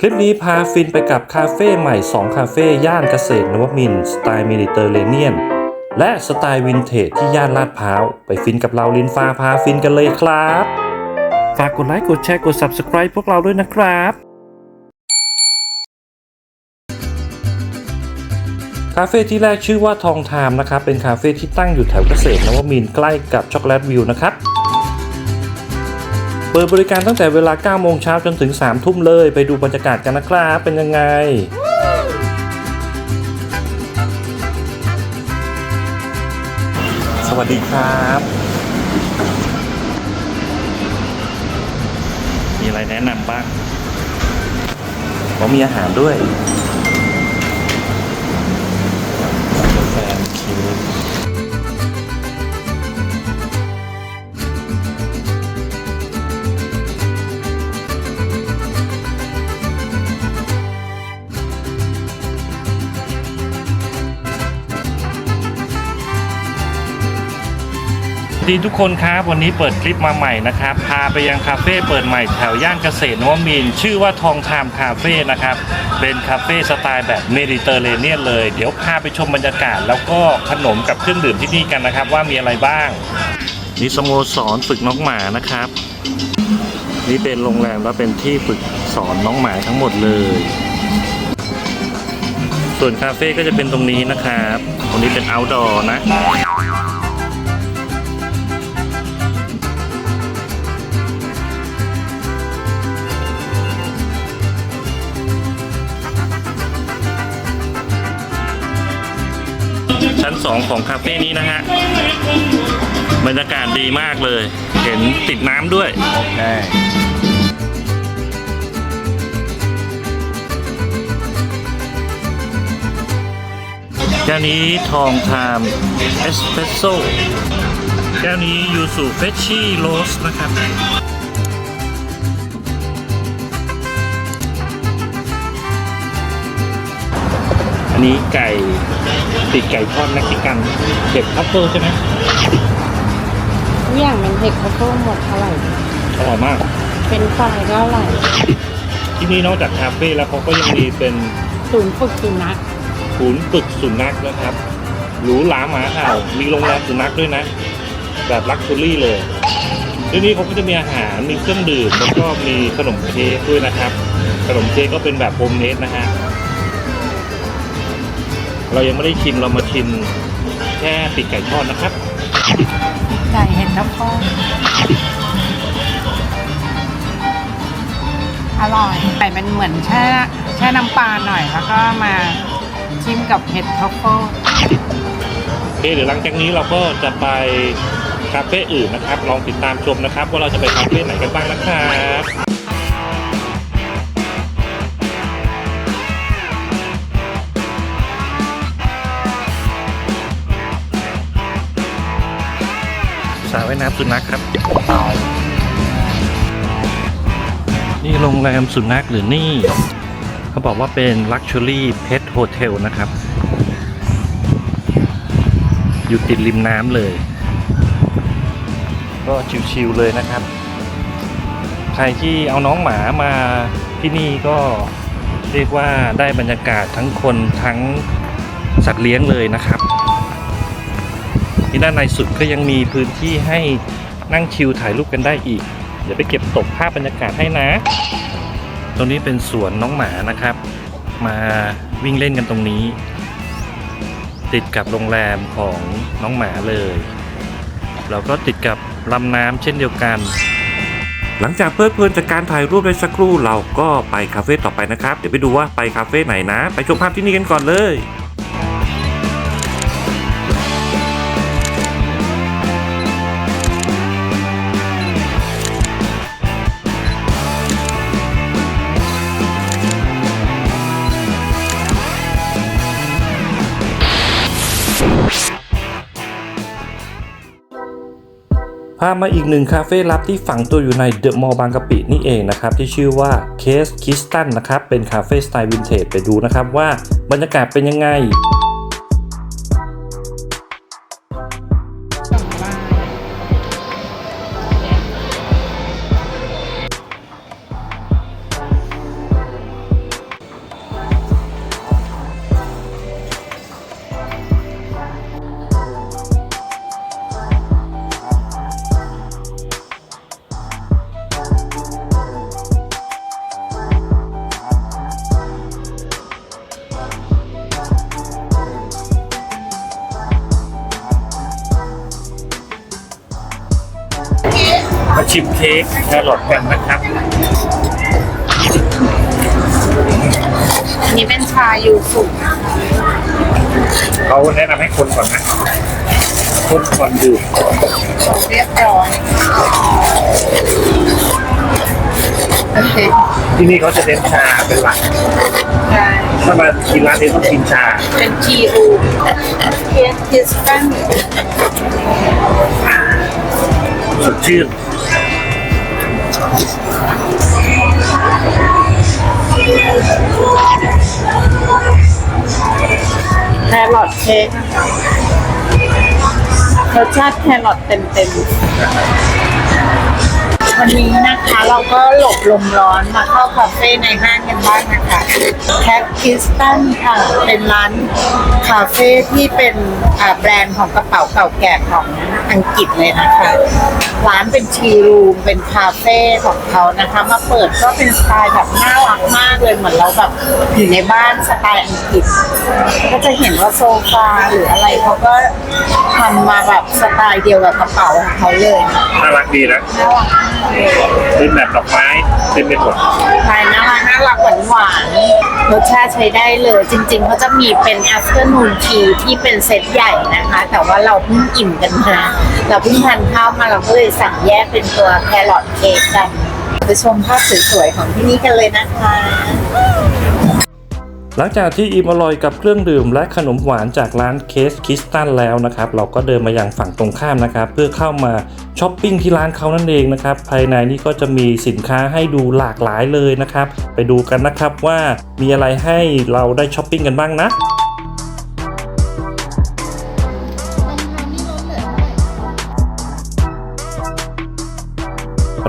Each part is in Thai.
คลิปนี้พาฟินไปกับคาเฟ่ใหม่ 2 คาเฟ่ย่านเกษตรนวมินสไตล์เมดิเตอร์เรเนียน และสไตล์วินเทจที่ย่านลาดพร้าว ไปฟินกับเราลินฟ้าพาฟินกันเลยครับ ฝากกดไลค์กดแชร์กด Subscribe พวกเราด้วยนะครับ คาเฟ่ที่แรกชื่อว่าทองไทม์นะครับ เป็นคาเฟ่ที่ตั้งอยู่แถวเกษตรนวมินใกล้กับช็อกโกแลตวิวนะครับ ปิดบริการตั้งแต่เวลา9โมงเช้าจนถึง3ทุ่มเลย ไปดูบรรยากาศกันนะครับเป็นยังไงสวัสดีครับ มีอะไรแนะนำบ้างผมมีอาหารด้วย ดีทุกคนครับ วันนี้เปิดคลิปมาใหม่นะครับ พาไปยังคาเฟ่เปิดใหม่แถวย่านเกษตรนวมินชื่อว่าทองไทม์คาเฟ่นะครับ เป็นคาเฟ่สไตล์แบบเมดิเตอร์เรเนียนเลย เดี๋ยวพาไปชมบรรยากาศ แล้วก็ขนมกับเครื่องดื่มที่นี่กันนะครับ ว่ามีอะไรบ้างนี่สโมสรฝึกน้องหมานะครับ นี่เป็นโรงแรมแล้วเป็นที่ฝึกสอนน้องหมาทั้งหมดเลย ส่วนคาเฟ่ก็จะเป็นตรงนี้นะครับ ตรงนี้เป็น outdoor นะ 2 ของคาเฟ่นี้นะฮะ บรรยากาศดีมากเลย เห็นติดน้ำด้วยใช่แก้วนี้ทองไทม์เอสเปรสโซ่แก้วนี้ยูสุเฟชชี่โรสนะครับ อันนี้ไก่ติดไก่ทอดเม็กซิกันเด็ดทัฟเฟิลใช่ไหมทุกอย่างมันเผ็ดข้าวโพดหมดเท่าไหร่อร่อยมาก เป็นไฟก็อร่อยที่นี่นอกจากคาเฟ่แล้วเขาก็ยังมีเป็นศูนย์ฝึกสุนัขศูนย์ฝึกสุนัขนะครับหรูหราหมาเห่ามีโรงแรมสุนัขด้วยนะ แบบลักชัวรี่เลยที่นี่เขาก็จะมีอาหารมีเครื่องดื่มแล้วก็มีขนมเค้กด้วยนะครับ ขนมเค้กก็เป็นแบบโฮมเมดนะฮะ เรายังไม่ได้ชิมเรามาชิมแค่ปีกไก่ทอดนะครับ ไก่เห็ดข้าวโพดอร่อยไก่มันเหมือนแช่แช่น้ำปลาหน่อย แล้วก็มาชิมกับเห็ดข้าวโพดโอเคเดี๋ยวหลังจากนี้เราก็จะไปคาเฟ่อื่นนะครับ ลองติดตามชมนะครับ ว่าเราจะไปคาเฟ่ไหนกันบ้างนะครับ ระว่ายน้ำสุนัขครับ นี่โรงแรมสุนัขหรือนี่ เขาบอกว่าเป็น Luxury Pet Hotel นะครับ อยู่ติดริมน้ำเลย ก็ชิวๆเลยนะครับ ใครที่เอาน้องหมามาที่นี่ก็เรียกว่าได้บรรยากาศทั้งคนทั้งสัตว์เลี้ยงเลยนะครับ ที่ด้านในสุดก็ยังมีพื้นที่ให้นั่งชิลถ่ายรูปกันได้อีก เดี๋ยวไปเก็บตกภาพบรรยากาศให้นะ ตรงนี้เป็นสวนน้องหมานะครับ มาวิ่งเล่นกันตรงนี้ ติดกับโรงแรมของน้องหมาเลยเราก็ติดกับลำน้ำเช่นเดียวกัน หลังจากเพลิดเพลินจากการถ่ายรูปได้สักครู่เราก็ไปคาเฟ่ต่อไปนะครับ เดี๋ยวไปดูว่าไปคาเฟ่ไหนนะ ไปชมภาพที่นี่กันก่อนเลย พามาอีกหนึ่งคาเฟ่ลับที่ฝังตัวอยู่ในเดอะมอลล์บางกะปินี่เองนะครับ ที่ชื่อว่าเคสคิสตันนะครับ เป็นคาเฟ่สไตล์วินเทจไปดูนะครับว่าบรรยากาศเป็นยังไง ชิมเค้กแครอทกันนะครับ อันนี้เป็นชายูสุเขาแนะนำให้คนก่อนนะ คนก่อนดื่มเรียบร้อยโอเคที่นี่เขาจะเน้นชาเป็นหลักใช่ถ้ามากินร้านนี้ต้องกินชา เป็นทีรูเคียนคิสตันสดชื่น อทเค้กรสชาติแครอทเต็มๆ วันนี้นะคะ เราก็หลบลมร้อนมาเข้าคาเฟ่ในห้างกันบ้างนะคะแคทคิสตันค่ะ เป็นร้านคาเฟ่ที่เป็นอ่าแบรนด์ของกระเป๋าเก่าแก่ของอังกฤษเลยนะคะ ร้านเป็นทีรูมเป็นคาเฟ่ของเขานะคะ มาเปิดก็เป็นสไตล์แบบน่ารักมากเลยเหมือนเราแบบอยู่ในบ้านสไตล์อังกฤษ ก็จะเห็นว่าโซฟาหรืออะไรเขาก็ทำมาแบบสไตล์เดียวกับกระเป๋าของเขาเลยน่ารักดีนะน่ารักมากเป็นแบบดอกไม้เป็นไปหมดใช่น่ารักน่ารักหวานหวานรสชาติใช้ได้เลย จริงๆเขาจะมีเป็น afternoon tea ที่เป็นเซตใหญ่นะคะ แต่ว่าเราเพิ่งอิ่มกันมาเราเพิ่งทานข้าวมาเราก็เลยสั่งแยกเป็นตัวแครอทเค้กกันไปชมภาพสวยๆของที่นี่กันเลยนะคะ หลังจากที่อิ่มอร่อยกับเครื่องดื่มและขนมหวานจากร้านเคสคิสตันแล้วนะครับเราก็เดินมาอย่างฝั่งตรงข้ามนะครับเพื่อเข้ามาช้อปปิ้งที่ร้านเขานั่นเองนะครับภายในนี่ก็จะมีสินค้าให้ดูหลากหลายเลยนะครับไปดูกันนะครับว่ามีอะไรให้เราได้ช้อปปิ้งกันบ้างนะ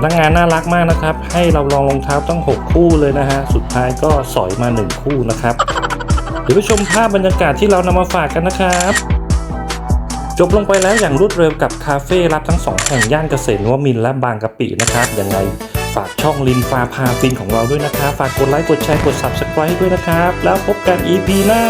พนักงานน่ารักมากนะครับ ให้เราลองรองเท้าตั้ง 6 คู่เลยนะฮะ สุดท้ายก็สอยมา 1 คู่นะครับ เดี๋ยวไปชมภาพบรรยากาศที่เรานำมาฝากกันนะครับ จบลงไปแล้วอย่างรวดเร็วกับคาเฟ่รับทั้ง2แห่งย่านเกษตรนวมินและบางกะปินะครับยังไงฝากช่องลินฟาพาฟินของเราด้วยนะครับ ฝากกดไลค์กดแชร์กด Subscribe ด้วยนะครับ แล้วพบกัน EP หน้า